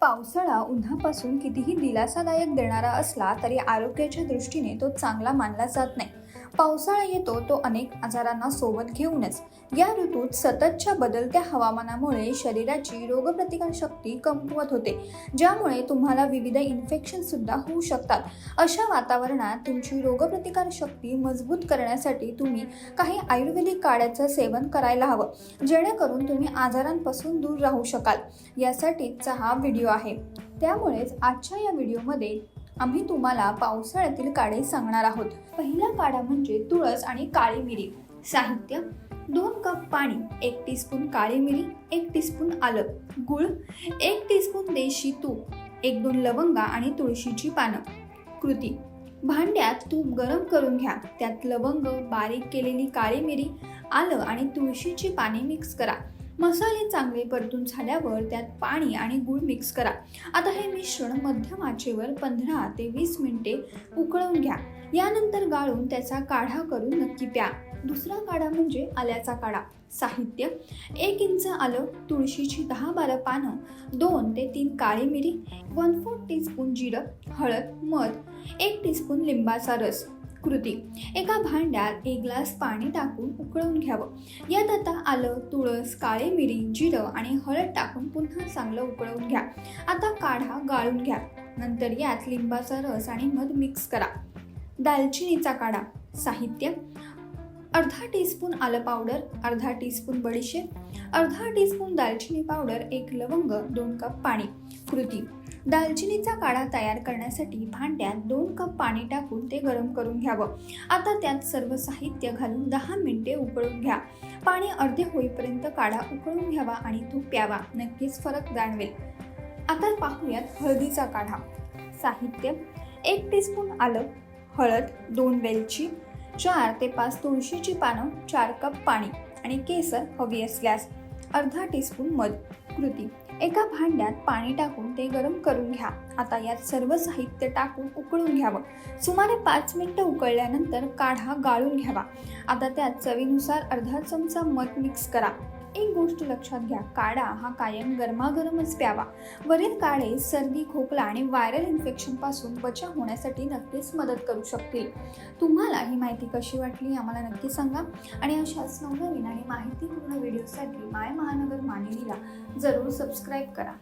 पावसाळा उन्हापासून कितीही दिलासादायक देणारा असला तरी आरोग्याच्या दृष्टीने तो चांगला मानला जात नाही. पावसाळा येतो तो अनेक आजारांना सोबत घेऊनच. या ऋतूत सततच्या बदलत्या हवामानामुळे शरीराची रोगप्रतिकार शक्ती कमकुवत होते ज्यामुळे तुम्हाला विविध इन्फेक्शन सुद्धा होऊ शकतात. अशा वातावरणात तुमची रोगप्रतिकार शक्ती मजबूत करण्यासाठी तुम्ही काही आयुर्वेदिक काड्याचं सेवन करायला हवं जेणेकरून तुम्ही आजारांपासून दूर राहू शकाल. यासाठीचा हा व्हिडिओ आहे. त्यामुळेच आजच्या या व्हिडिओमध्ये आम्ही तुम्हाला पावसाळ्यातील काढे सांगणार आहोत. पहिला काढा म्हणजे तुळस आणि काळी मिरी. साहित्य दोन कप पाणी एक टीस्पून काळी मिरी एक टीस्पून आलं. गुळ एक टीस्पून देशी तूप एक दोन लवंगा आणि तुळशीची पानं. कृती भांड्यात तूप गरम करून घ्या. त्यात लवंग बारीक केलेली काळी मिरी आलं आणि तुळशीची पाने मिक्स करा. मसाले चांगले परतून झाल्यावर त्यात पाणी आणि गूळ मिक्स करा. आता हे मिश्रण मध्यम आचेवर पंधरा ते वीस मिनिटे उकळवून घ्या. यानंतर गाळून त्याचा काढा करून नक्की प्या. दुसरा काढा म्हणजे आल्याचा काढा. साहित्य. एक इंच आलं तुळशीची दहा बारा पानं दोन ते तीन काळी मिरी वन फोर टीस्पून जिरं हळद मध एक टीस्पून लिंबाचा रस कृती. एका भांड्यात एक ग्लास पाणी टाकून उकळून घ्यावं. यात आता आलं तुळस काळी मिरी जिरं आणि हळद टाकून पुन्हा चांगलं उकळून घ्या. आता काढा गाळून घ्या. नंतर यात लिंबाचा रस आणि मध मिक्स करा. दालचिनीचा काढा. साहित्य. अर्धा टीस्पून आलं पावडर अर्धा टीस्पून बडीशेप अर्धा टीस्पून दालचिनी पावडर एक लवंग दोन कप पाणी. कृती. दालचिनीचा काढा तयार करण्यासाठी भांड्यात दोन कप पाणी टाकून ते गरम करून घ्यावं. आता त्यात सर्व साहित्य घालून दहा मिनिटे उकळून घ्या. पाणी अर्धे होईपर्यंत काढा उकळून घ्यावा आणि तो प्यावा. नक्कीच फरक जाणवेल. आता पाहूयात हळदीचा काढा. साहित्य एक टीस्पून आलं हळद दोन वेलची चार ते पाच तुळशीची पानं चार कप पाणी आणि केसर हवी असल्यास अर्धा टीस्पून मध. कृती. एका भांड्यात पाणी टाकून ते गरम करून घ्या. आता यात सर्व साहित्य टाकून उकळून घ्यावं. सुमारे पाच मिनटं उकळल्यानंतर काढा गाळून घ्यावा. आता त्यात चवीनुसार अर्धा चमचा मध मिक्स करा. एक गोष्ट लक्षात घ्या. काढा हा कायम गरमागरमच प्यावा. वरील काळे सर्दी खोकला आणि व्हायरल इन्फेक्शनपासून बचाव होण्यासाठी नक्कीच मदत करू शकतील. तुम्हाला ही माहिती कशी वाटली आम्हाला नक्की सांगा. आणि अशाच नवनवीन आणि माहितीपूर्ण व्हिडिओसाठी माय महानगर मानिनीला जरूर सबस्क्राईब करा.